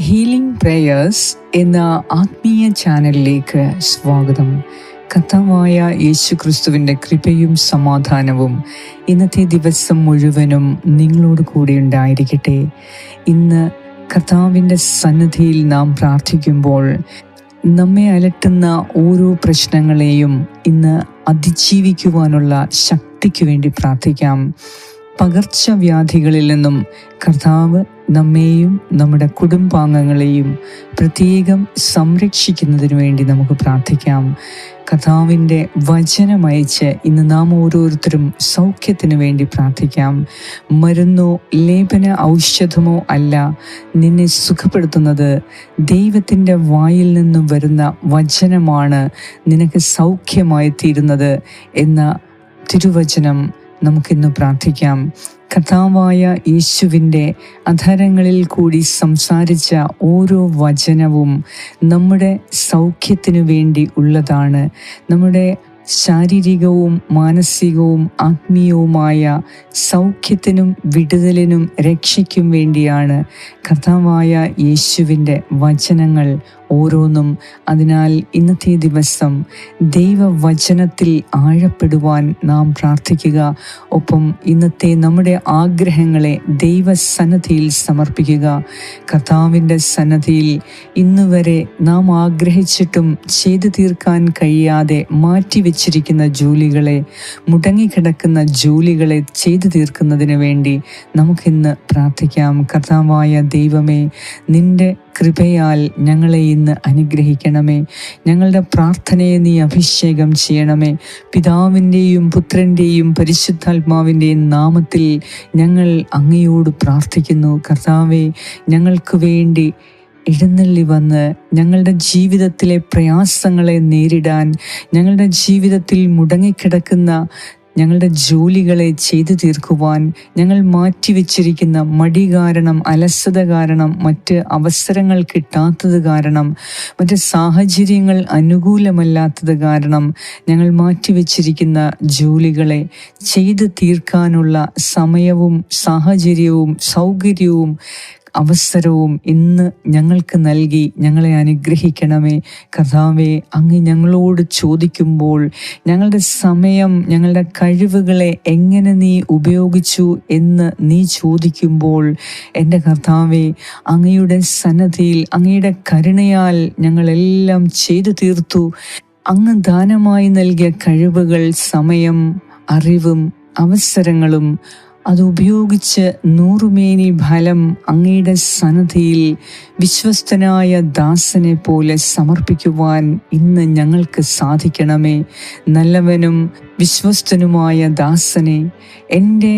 Healing prayers എന്ന ആത്മീയ ചാനലിലേക്ക് സ്വാഗതം. കഥാവായ യേശു ക്രിസ്തുവിന്റെ കൃപയും സമാധാനവും ഇന്നത്തെ ദിവസം മുഴുവനും നിങ്ങളോട് കൂടെ ഉണ്ടായിരിക്കട്ടെ. ഇന്ന് കഥാവിന്റെ സന്നിധിയിൽ നാം പ്രാർത്ഥിക്കുമ്പോൾ നമ്മെ അലട്ടുന്ന ഓരോ പ്രശ്നങ്ങളെയും ഇന്ന് അതിജീവിക്കുവാനുള്ള ശക്തിക്ക് വേണ്ടി പ്രാർത്ഥിക്കാം. പകർച്ചവ്യാധികളിൽ നിന്നും കർത്താവ് നമ്മെയും നമ്മുടെ കുടുംബാംഗങ്ങളെയും പ്രത്യേകം സംരക്ഷിക്കുന്നതിന് വേണ്ടി നമുക്ക് പ്രാർത്ഥിക്കാം. കർത്താവിന്റെ വചനമയച്ച് ഇന്ന് നാം ഓരോരുത്തരും സൗഖ്യത്തിന് വേണ്ടി പ്രാർത്ഥിക്കാം. മരുന്നോ ലേപന ഔഷധമോ അല്ല നിന്നെ സുഖപ്പെടുത്തുന്നത് ദൈവത്തിന്റെ വായിൽ നിന്നും വരുന്ന വചനമാണ് നിനക്ക് സൗഖ്യമായി തീരുന്നത് എന്ന തിരുവചനം നമുക്കിന്ന് പ്രാർത്ഥിക്കാം. കഥാവായ യേശുവിന്റെ അധരങ്ങളിൽ കൂടി സംസാരിച്ച ഓരോ വചനവും നമ്മുടെ സൗഖ്യത്തിനു വേണ്ടി ഉള്ളതാണ്. നമ്മുടെ ശാരീരികവും മാനസികവും ആത്മീയവുമായ സൗഖ്യത്തിനും വിടുതലിനും രക്ഷയ്ക്കും വേണ്ടിയാണ് കഥാവായ യേശുവിന്റെ വചനങ്ങൾ ഓരോന്നും അതിനാൽ ഇന്നത്തെ ദിവസം ദൈവവചനത്തിൽ ആഴപ്പെടുവാൻ നാം പ്രാർത്ഥിക്കുക. ഒപ്പം ഇന്നത്തെ നമ്മുടെ ആഗ്രഹങ്ങളെ ദൈവസന്നദ്ധിയിൽ സമർപ്പിക്കുക. കർത്താവിന്റെ സന്നദ്ധിയിൽ ഇന്നുവരെ നാം ആഗ്രഹിച്ചിട്ടും ചെയ്തു തീർക്കാൻ കഴിയാതെ മാറ്റിവെച്ചിരിക്കുന്ന ജോലികളെ മുടങ്ങിക്കിടക്കുന്ന ജോലികളെ ചെയ്തു തീർക്കുന്നതിന് വേണ്ടി നമുക്കിന്ന് പ്രാർത്ഥിക്കാം. കർത്താവായ ദൈവമേ നിന്റെ കൃപയാൽ ഞങ്ങളെ ഇന്ന് അനുഗ്രഹിക്കണമേ. ഞങ്ങളുടെ പ്രാർത്ഥനയെ നീ അഭിഷേകം ചെയ്യണമേ. പിതാവിന്റെയും പുത്രന്റെയും പരിശുദ്ധാത്മാവിന്റെയും നാമത്തിൽ ഞങ്ങൾ അങ്ങയോട് പ്രാർത്ഥിക്കുന്നു. കർത്താവെ ഞങ്ങൾക്ക് വേണ്ടി എഴുന്നള്ളി വന്ന് ഞങ്ങളുടെ ജീവിതത്തിലെ പ്രയാസങ്ങളെ നേരിടാൻ ഞങ്ങളുടെ ജീവിതത്തിൽ മുടങ്ങിക്കിടക്കുന്ന ഞങ്ങളുടെ ജോലികളെ ചെയ്തു തീർക്കുവാൻ ഞങ്ങൾ മാറ്റിവെച്ചിരിക്കുന്ന മടി കാരണം അലസത കാരണം മറ്റ് അവസരങ്ങൾ കിട്ടാത്തത് കാരണം മറ്റ് സാഹചര്യങ്ങൾ അനുകൂലമല്ലാത്തത് കാരണം ഞങ്ങൾ മാറ്റിവെച്ചിരിക്കുന്ന ജോലികളെ ചെയ്തു തീർക്കാനുള്ള സമയവും സാഹചര്യവും സൗകര്യവും അവസരവും ഇന്ന് ഞങ്ങൾക്ക് നൽകി ഞങ്ങളെ അനുഗ്രഹിക്കണമേ. കഥാവേ അങ്ങ് ഞങ്ങളോട് ചോദിക്കുമ്പോൾ ഞങ്ങളുടെ സമയം ഞങ്ങളുടെ കഴിവുകളെ എങ്ങനെ നീ ഉപയോഗിച്ചു എന്ന് നീ ചോദിക്കുമ്പോൾ എന്റെ കർത്താവെ അങ്ങയുടെ സന്നദ്ധിയിൽ അങ്ങയുടെ കരുണയാൽ ഞങ്ങളെല്ലാം ചെയ്തു തീർത്തു. അങ്ങ് ദാനമായി നൽകിയ കഴിവുകൾ സമയം അറിവും അവസരങ്ങളും അത് ഉപയോഗിച്ച് നൂറുമേനി ഫലം അങ്ങയുടെ സന്നദ്ധിയിൽ വിശ്വസ്തനായ ദാസനെ പോലെ സമർപ്പിക്കുവാൻ ഇന്ന് ഞങ്ങൾക്ക് സാധിക്കണമേ. നല്ലവനും വിശ്വസ്തനുമായ ദാസനെ എന്റെ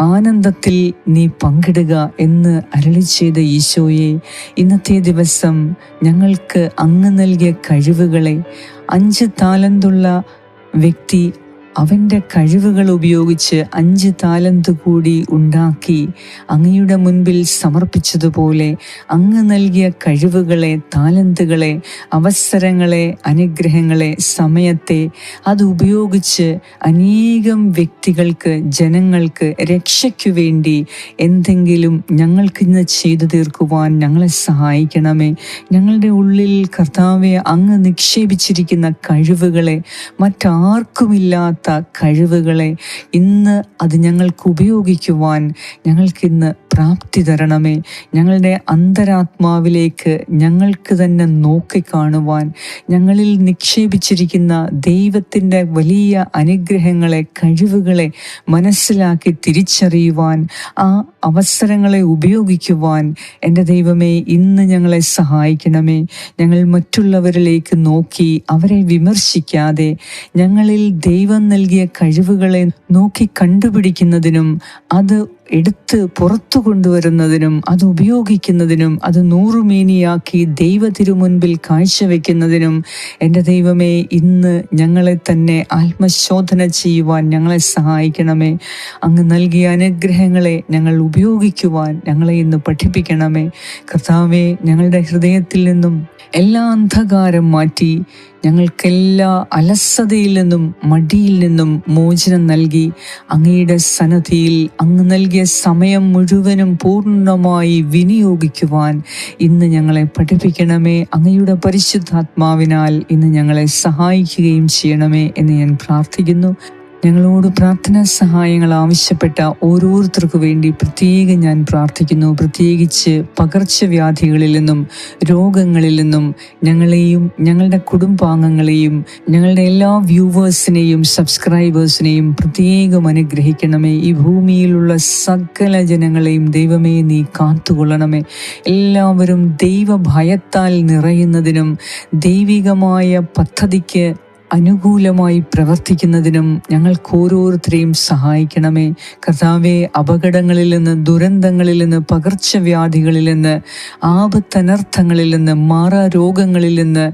ആനന്ദത്തിൽ നീ പങ്കിടുക എന്ന് അരളി ചെയ്ത ഈശോയെ ഇന്നത്തെ ദിവസം ഞങ്ങൾക്ക് അങ്ങ് നൽകിയ കഴിവുകളെ അഞ്ച് താലന്തുള്ള വ്യക്തി അവന്റെ കഴിവുകൾ ഉപയോഗിച്ച് അഞ്ച് താലന്ത് കൂടി ഉണ്ടാക്കി അങ്ങയുടെ മുൻപിൽ സമർപ്പിച്ചതുപോലെ അങ്ങ് നൽകിയ കഴിവുകളെ താലന്തുകളെ അവസരങ്ങളെ അനുഗ്രഹങ്ങളെ സമയത്തെ അത് ഉപയോഗിച്ച് അനേകം വ്യക്തികൾക്ക് ജനങ്ങൾക്ക് രക്ഷയ്ക്കു വേണ്ടി എന്തെങ്കിലും ഞങ്ങൾക്കിന്ന് ചെയ്തു തീർക്കുവാൻ ഞങ്ങളെ സഹായിക്കണമേ. ഞങ്ങളുടെ ഉള്ളിൽ കർത്താവെ അങ്ങ് നിക്ഷേപിച്ചിരിക്കുന്ന കഴിവുകളെ മറ്റാർക്കുമില്ലാത്ത കഴിവുകളെ ഇന്ന് അത് ഞങ്ങൾക്ക് ഉപയോഗിക്കുവാൻ ഞങ്ങൾക്കിന്ന് പ്രാപ്തി തരണമേ. ഞങ്ങളുടെ അന്തരാത്മാവിലേക്ക് ഞങ്ങൾക്ക് തന്നെ നോക്കിക്കാണുവാൻ ഞങ്ങളിൽ നിക്ഷേപിച്ചിരിക്കുന്ന ദൈവത്തിന്റെ വലിയ അനുഗ്രഹങ്ങളെ കഴിവുകളെ മനസ്സിലാക്കി തിരിച്ചറിയുവാൻ ആ അവസരങ്ങളെ ഉപയോഗിക്കുവാൻ എന്റെ ദൈവമേ ഇന്ന് ഞങ്ങളെ സഹായിക്കണമേ. ഞങ്ങൾ മറ്റുള്ളവരിലേക്ക് നോക്കി അവരെ വിമർശിക്കാതെ ഞങ്ങളിൽ ദൈവം നൽകിയ കഴിവുകളെ നോക്കി കണ്ടുപിടിക്കുന്നതിനും അത് എടുത്ത് പുറത്തു കൊണ്ടുവരുന്നതിനും അത് ഉപയോഗിക്കുന്നതിനും അത് നൂറുമേനിയാക്കി ദൈവത്തിനു മുൻപിൽ കാഴ്ചവെക്കുന്നതിനും എന്റെ ദൈവമേ ഇന്ന് ഞങ്ങളെ തന്നെ ആത്മശോധന ചെയ്യുവാൻ ഞങ്ങളെ സഹായിക്കണമേ. അങ്ങ് നൽകിയ അനുഗ്രഹങ്ങളെ ഞങ്ങൾ ഉപയോഗിക്കുവാൻ ഞങ്ങളെ ഇന്ന് പഠിപ്പിക്കണമേ. കർത്താവേ ഞങ്ങളുടെ ഹൃദയത്തിൽ നിന്നും എല്ലാ അന്ധകാരം മാറ്റി ഞങ്ങൾക്കെല്ലാ അലസതയിൽ നിന്നും മടിയിൽ നിന്നും മോചനം നൽകി അങ്ങയുടെ സന്നദ്ധിയിൽ അങ്ങ് നൽകിയ സമയം മുഴുവനും പൂർണമായി വിനിയോഗിക്കുവാൻ ഇന്ന് ഞങ്ങളെ പഠിപ്പിക്കണമേ. അങ്ങയുടെ പരിശുദ്ധാത്മാവിനാൽ ഇന്ന് ഞങ്ങളെ സഹായിക്കുകയും ചെയ്യണമേ എന്ന് ഞാൻ പ്രാർത്ഥിക്കുന്നു. ഞങ്ങളോട് പ്രാർത്ഥനാ സഹായങ്ങൾ ആവശ്യപ്പെട്ട ഓരോരുത്തർക്കു വേണ്ടി പ്രത്യേകം ഞാൻ പ്രാർത്ഥിക്കുന്നു. പ്രത്യേകിച്ച് പകർച്ചവ്യാധികളിൽ നിന്നും രോഗങ്ങളിൽ നിന്നും ഞങ്ങളെയും ഞങ്ങളുടെ കുടുംബാംഗങ്ങളെയും ഞങ്ങളുടെ എല്ലാ വ്യൂവേഴ്സിനെയും സബ്സ്ക്രൈബേഴ്സിനെയും പ്രത്യേകം അനുഗ്രഹിക്കണമേ. ഈ ഭൂമിയിലുള്ള സകല ജനങ്ങളെയും ദൈവമേ നീ കാത്തുകൊള്ളണമേ. എല്ലാവരും ദൈവഭയത്താൽ നിറയുന്നതിനും ദൈവികമായ പദ്ധതിക്ക് അനുകൂലമായി പ്രവർത്തിക്കുന്നതിനും ഞങ്ങൾക്ക് ഓരോരുത്തരെയും സഹായിക്കണമേ. കർത്താവെ അപകടങ്ങളിൽ നിന്ന് ദുരന്തങ്ങളിൽ നിന്ന് പകർച്ചവ്യാധികളിൽ നിന്ന് ആപത്തനർത്ഥങ്ങളിൽ നിന്ന് മാറാ രോഗങ്ങളിൽ നിന്ന്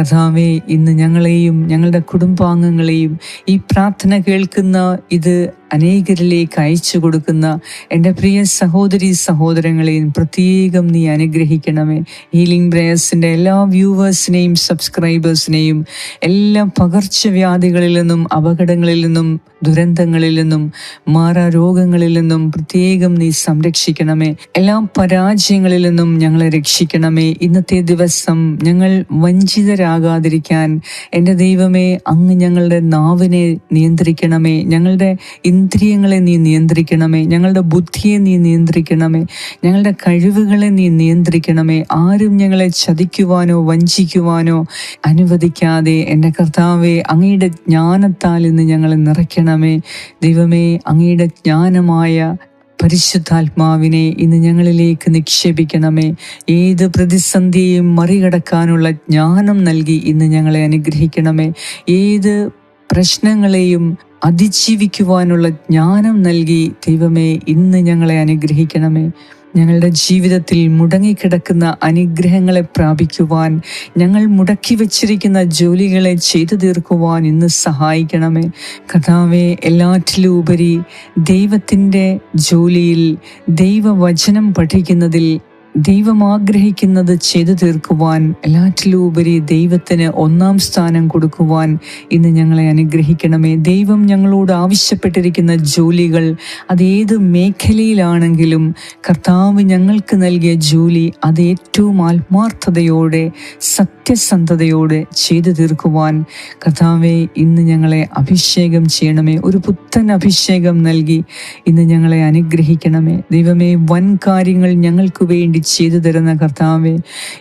കർത്താവെ ഇന്ന് ഞങ്ങളെയും ഞങ്ങളുടെ കുടുംബാംഗങ്ങളെയും ഈ പ്രാർത്ഥന കേൾക്കുന്ന ഇത് അനേകരിലേക്ക് അയച്ചു കൊടുക്കുന്ന എന്റെ പ്രിയ സഹോദരി സഹോദരങ്ങളെയും പ്രത്യേകം നീ അനുഗ്രഹിക്കണമേ. ഹീലിംഗ് പ്രേയേഴ്സിന്റെ എല്ലാ വ്യൂവേഴ്സിനെയും സബ്സ്ക്രൈബേഴ്സിനെയും എല്ലാ പകർച്ചവ്യാധികളിൽ നിന്നും അപകടങ്ങളിൽ നിന്നും ദുരന്തങ്ങളിൽ നിന്നും മാറാ രോഗങ്ങളിൽ നിന്നും പ്രത്യേകം നീ സംരക്ഷിക്കണമേ. എല്ലാ പരാജയങ്ങളിൽ നിന്നും ഞങ്ങളെ രക്ഷിക്കണമേ. ഇന്നത്തെ ദിവസം ഞങ്ങൾ വഞ്ചിതരാകാതിരിക്കാൻ എന്റെ ദൈവമേ അങ്ങ് ഞങ്ങളുടെ നാവിനെ നിയന്ത്രിക്കണമേ. ഞങ്ങളുടെ ഇന്ദ്രിയങ്ങളെ നീ നിയന്ത്രിക്കണമേ. ഞങ്ങളുടെ ബുദ്ധിയെ നീ നിയന്ത്രിക്കണമേ. ഞങ്ങളുടെ കഴിവുകളെ നീ നിയന്ത്രിക്കണമേ. ആരും ഞങ്ങളെ ചതിക്കുവാനോ വഞ്ചിക്കുവാനോ അനുവദിക്കാതെ എന്റെ കർത്താവെ അങ്ങയുടെ ജ്ഞാനത്താൽ ഇന്ന് ഞങ്ങളെ നിറയ്ക്കണമേ. ദൈവമേ അങ്ങയുടെ ജ്ഞാനമായ പരിശുദ്ധാത്മാവിനെ ഇന്ന് ഞങ്ങളിലേക്ക് നിക്ഷേപിക്കണമേ. ഏത് പ്രതിസന്ധിയെയും മറികടക്കാനുള്ള ജ്ഞാനം നൽകി ഇന്ന് ഞങ്ങളെ അനുഗ്രഹിക്കണമേ. ഏത് പ്രശ്നങ്ങളെയും അതിജീവിക്കുവാനുള്ള ജ്ഞാനം നൽകി ദൈവമേ ഇന്ന് ഞങ്ങളെ അനുഗ്രഹിക്കണമേ. ഞങ്ങളുടെ ജീവിതത്തിൽ മുടങ്ങിക്കിടക്കുന്ന അനുഗ്രഹങ്ങളെ പ്രാപിക്കുവാൻ ഞങ്ങൾ മുടക്കി വച്ചിരിക്കുന്ന ജോലികളെ ചെയ്തു തീർക്കുവാൻ ഇന്ന് സഹായിക്കണമേ. കഥാവെ എല്ലാറ്റിലും ഉപരി ദൈവത്തിന്റെ ജോലിയിൽ ദൈവവചനം പഠിക്കുന്നതിൽ ദൈവം ആഗ്രഹിക്കുന്നത് ചെയ്തു തീർക്കുവാൻ എല്ലാറ്റിലുപരി ദൈവത്തിന് ഒന്നാം സ്ഥാനം കൊടുക്കുവാൻ ഇന്ന് ഞങ്ങളെ അനുഗ്രഹിക്കണമേ. ദൈവം ഞങ്ങളോട് ആവശ്യപ്പെട്ടിരിക്കുന്ന ജോലികൾ അതേത് മേഖലയിലാണെങ്കിലും കർത്താവ് ഞങ്ങൾക്ക് നൽകിയ ജോലി അത് ഏറ്റവും ആത്മാർത്ഥതയോടെ സത്യസന്ധതയോടെ ചെയ്തു തീർക്കുവാൻ കർത്താവെ ഇന്ന് ഞങ്ങളെ അഭിഷേകം ചെയ്യണമേ. ഒരു പുത്തൻ അഭിഷേകം നൽകി ഇന്ന് ഞങ്ങളെ അനുഗ്രഹിക്കണമേ. ദൈവമേ വൻ കാര്യങ്ങൾ ഞങ്ങൾക്ക് വേണ്ടി ചെയ്തു തരുന്ന കർത്താവെ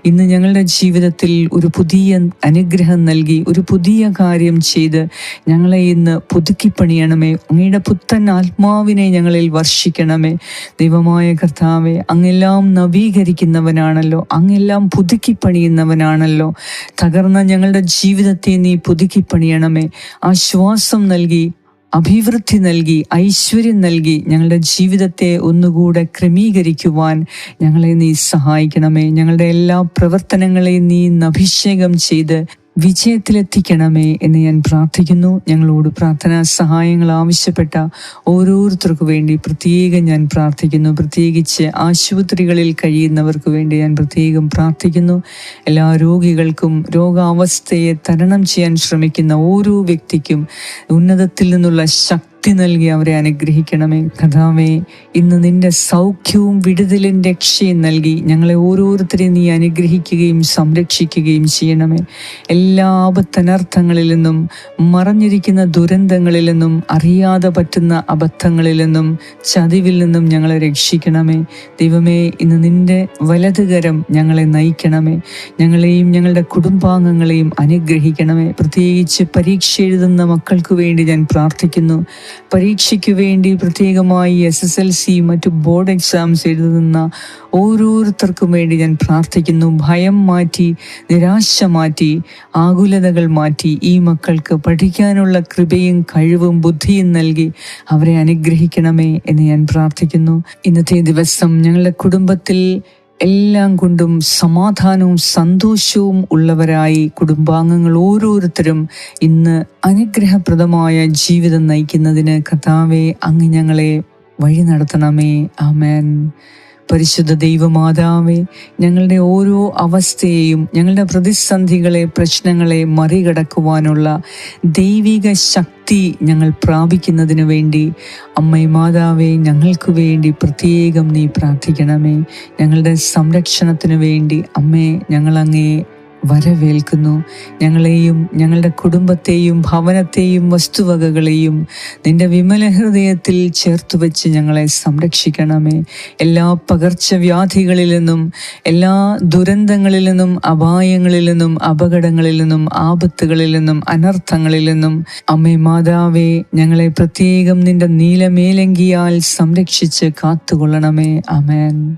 ഇന്ന് ഞങ്ങളുടെ ജീവിതത്തിൽ ഒരു പുതിയ അനുഗ്രഹം നൽകി ഒരു പുതിയ കാര്യം ചെയ്ത് ഞങ്ങളെ ഇന്ന് പുതുക്കിപ്പണിയണമേ. അങ്ങയുടെ പുത്തൻ ആത്മാവിനെ ഞങ്ങളിൽ വർഷിക്കണമേ. ദൈവമായ കർത്താവെ അങ്ങെല്ലാം നവീകരിക്കുന്നവനാണല്ലോ അങ്ങെല്ലാം പുതുക്കിപ്പണിയുന്നവനാണല്ലോ. തകർന്ന ഞങ്ങളുടെ ജീവിതത്തെ നീ പുതുക്കിപ്പണിയണമേ. ആശ്വാസം നൽകി അഭിവൃദ്ധി നൽകി ഐശ്വര്യം നൽകി ഞങ്ങളുടെ ജീവിതത്തെ ഒന്നുകൂടെ ക്രമീകരിക്കുവാൻ ഞങ്ങളെ നീ സഹായിക്കണമേ. ഞങ്ങളുടെ എല്ലാ പ്രവർത്തനങ്ങളെയും നീ അഭിഷേകം ചെയ്ത് വിജയത്തിലെത്തിക്കണമേ എന്ന് ഞാൻ പ്രാർത്ഥിക്കുന്നു. ഞങ്ങളോട് പ്രാർത്ഥനാ സഹായങ്ങൾ ആവശ്യപ്പെട്ട ഓരോരുത്തർക്കു വേണ്ടി പ്രത്യേകം ഞാൻ പ്രാർത്ഥിക്കുന്നു. പ്രത്യേകിച്ച് ആശുപത്രികളിൽ കഴിയുന്നവർക്ക് വേണ്ടി ഞാൻ പ്രത്യേകം പ്രാർത്ഥിക്കുന്നു. എല്ലാ രോഗികൾക്കും രോഗാവസ്ഥയെ തരണം ചെയ്യാൻ ശ്രമിക്കുന്ന ഓരോ വ്യക്തിക്കും ഉന്നതത്തിൽ നിന്നുള്ള ശക്തി ശക്തി നൽകി അവരെ അനുഗ്രഹിക്കണമേ. കഥാവേ ഇന്ന് നിന്റെ സൗഖ്യവും വിടുതലും രക്ഷയും നൽകി ഞങ്ങളെ ഓരോരുത്തരെയും നീ അനുഗ്രഹിക്കുകയും സംരക്ഷിക്കുകയും ചെയ്യണമേ. എല്ലാ ആപത്തനർത്ഥങ്ങളിൽ നിന്നും മറഞ്ഞിരിക്കുന്ന ദുരന്തങ്ങളിൽ നിന്നും അറിയാതെ പറ്റുന്ന അബദ്ധങ്ങളിൽ നിന്നും ചതിവിൽ നിന്നും ഞങ്ങളെ രക്ഷിക്കണമേ. ദൈവമേ ഇന്ന് നിന്റെ വലതുകരം ഞങ്ങളെ നയിക്കണമേ. ഞങ്ങളെയും ഞങ്ങളുടെ കുടുംബാംഗങ്ങളെയും അനുഗ്രഹിക്കണമേ. പ്രത്യേകിച്ച് പരീക്ഷ എഴുതുന്ന മക്കൾക്ക് വേണ്ടി ഞാൻ പ്രാർത്ഥിക്കുന്നു. പരീക്ഷയ്ക്ക് വേണ്ടി പ്രത്യേകമായി എസ് എസ് എൽ സി മറ്റു ബോർഡ് എക്സാംസ് എഴുതുന്ന ഓരോരുത്തർക്കും വേണ്ടി ഞാൻ പ്രാർത്ഥിക്കുന്നു. ഭയം മാറ്റി നിരാശ മാറ്റി ആകുലതകൾ മാറ്റി ഈ മക്കൾക്ക് പഠിക്കാനുള്ള കൃപയും കഴിവും ബുദ്ധിയും നൽകി അവരെ അനുഗ്രഹിക്കണമേ എന്ന് ഞാൻ പ്രാർത്ഥിക്കുന്നു. ഇന്നത്തെ ദിവസം ഞങ്ങളുടെ കുടുംബത്തിൽ എല്ലാം കൊണ്ടും സമാധാനവും സന്തോഷവും ഉള്ളവരായി കുടുംബാംഗങ്ങൾ ഓരോരുത്തരും ഇന്ന് അനുഗ്രഹപ്രദമായ ജീവിതം നയിക്കുന്നതിന് കഥാവെ അങ്ങ് ഞങ്ങളെ വഴി നടത്തണമേ. ആമേൻ. പരിശുദ്ധ ദൈവമാതാവേ ഞങ്ങളുടെ ഓരോ അവസ്ഥയെയും ഞങ്ങളുടെ പ്രതിസന്ധികളെ പ്രശ്നങ്ങളെ മറികടക്കുവാനുള്ള ദൈവിക ശക്തി ഞങ്ങൾ പ്രാപിക്കുന്നതിന് വേണ്ടി അമ്മ മാതാവേ ഞങ്ങൾക്ക് വേണ്ടി പ്രത്യേകം നീ പ്രാർത്ഥിക്കണമേ. ഞങ്ങളുടെ സംരക്ഷണത്തിന് വേണ്ടി അമ്മേ ഞങ്ങളങ്ങേ വരവേൽക്കുന്നു. ഞങ്ങളെയും ഞങ്ങളുടെ കുടുംബത്തെയും ഭവനത്തെയും വസ്തുവകകളെയും നിന്റെ വിമല ഹൃദയത്തിൽ ചേർത്ത് വെച്ച് ഞങ്ങളെ സംരക്ഷിക്കണമേ. എല്ലാ പകർച്ചവ്യാധികളിൽ നിന്നും എല്ലാ ദുരന്തങ്ങളിൽ നിന്നും അപായങ്ങളിൽ നിന്നും അപകടങ്ങളിൽ നിന്നും ആപത്തുകളിൽ നിന്നും അനർത്ഥങ്ങളിൽ നിന്നും അമ്മേ മാതാവേ ഞങ്ങളെ പ്രത്യേകം നിന്റെ നീലമേലങ്കിയാൽ സംരക്ഷിച്ച് കാത്തുകൊള്ളണമേ. അമേൻ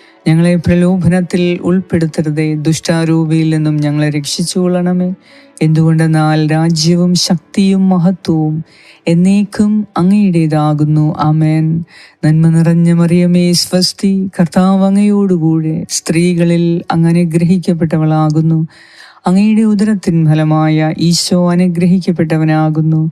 ഞങ്ങളെ പ്രലോഭനത്തിൽ ഉൾപ്പെടുത്തരുതേ. ദുഷ്ടാരൂപിയിൽ നിന്നും ഞങ്ങളെ രക്ഷിച്ചുകൊള്ളണമേ. എന്തുകൊണ്ടെന്നാൽ രാജ്യവും ശക്തിയും മഹത്വവും എന്നേക്കും അങ്ങയുടേതാകുന്നു. ആമേൻ. നന്മ നിറഞ്ഞ മറിയമേ സ്വസ്തി. കർത്താവ് അങ്ങയോടുകൂടെ സ്ത്രീകളിൽ അങ്ങനെ ഗ്രഹിക്കപ്പെട്ടവളാകുന്നു. അങ്ങയുടെ ഉദരത്തിൻ ഫലമായ ഈശോ അനുഗ്രഹിക്കപ്പെട്ടവനാകുന്നു.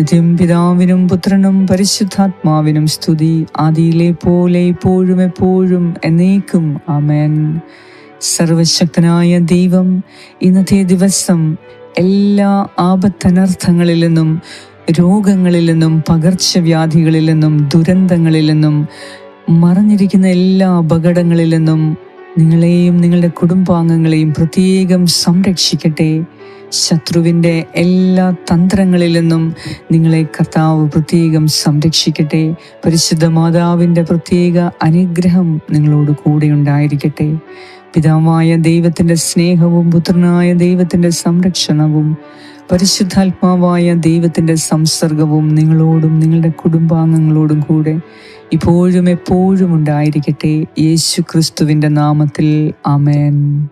നിത്യം പിതാവിനും പുത്രനും പരിശുദ്ധാത്മാവിനും സ്തുതി. ആദിയിലെ പോലെ ഇപ്പോഴും എപ്പോഴും എന്നേക്കും. അമേൻ സർവശക്തനായ ദൈവം ഇന്നത്തെ ദിവസം എല്ലാ ആപത്തനർത്ഥങ്ങളിൽ നിന്നും രോഗങ്ങളിൽ നിന്നും പകർച്ചവ്യാധികളിൽ നിന്നും ദുരന്തങ്ങളിൽ നിന്നും മറഞ്ഞിരിക്കുന്ന എല്ലാ അപകടങ്ങളിൽ നിന്നും നിങ്ങളെയും നിങ്ങളുടെ കുടുംബാംഗങ്ങളെയും പ്രത്യേകം സംരക്ഷിക്കട്ടെ. ശത്രുവിന്റെ എല്ലാ തന്ത്രങ്ങളിൽ നിന്നും നിങ്ങളെ കർത്താവ് പ്രത്യേകം സംരക്ഷിക്കട്ടെ. പരിശുദ്ധ മാതാവിന്റെ പ്രത്യേക അനുഗ്രഹം നിങ്ങളോട് കൂടെ ഉണ്ടായിരിക്കട്ടെ. പിതാവായ ദൈവത്തിന്റെ സ്നേഹവും പുത്രനായ ദൈവത്തിന്റെ സംരക്ഷണവും പരിശുദ്ധാത്മാവായ ദൈവത്തിന്റെ സംസർഗവും നിങ്ങളോടും നിങ്ങളുടെ കുടുംബാംഗങ്ങളോടും കൂടെ ഇപ്പോഴും എപ്പോഴും ഉണ്ടായിരിക്കട്ടെ. യേശു ക്രിസ്തുവിന്റെ നാമത്തിൽ ആമേൻ.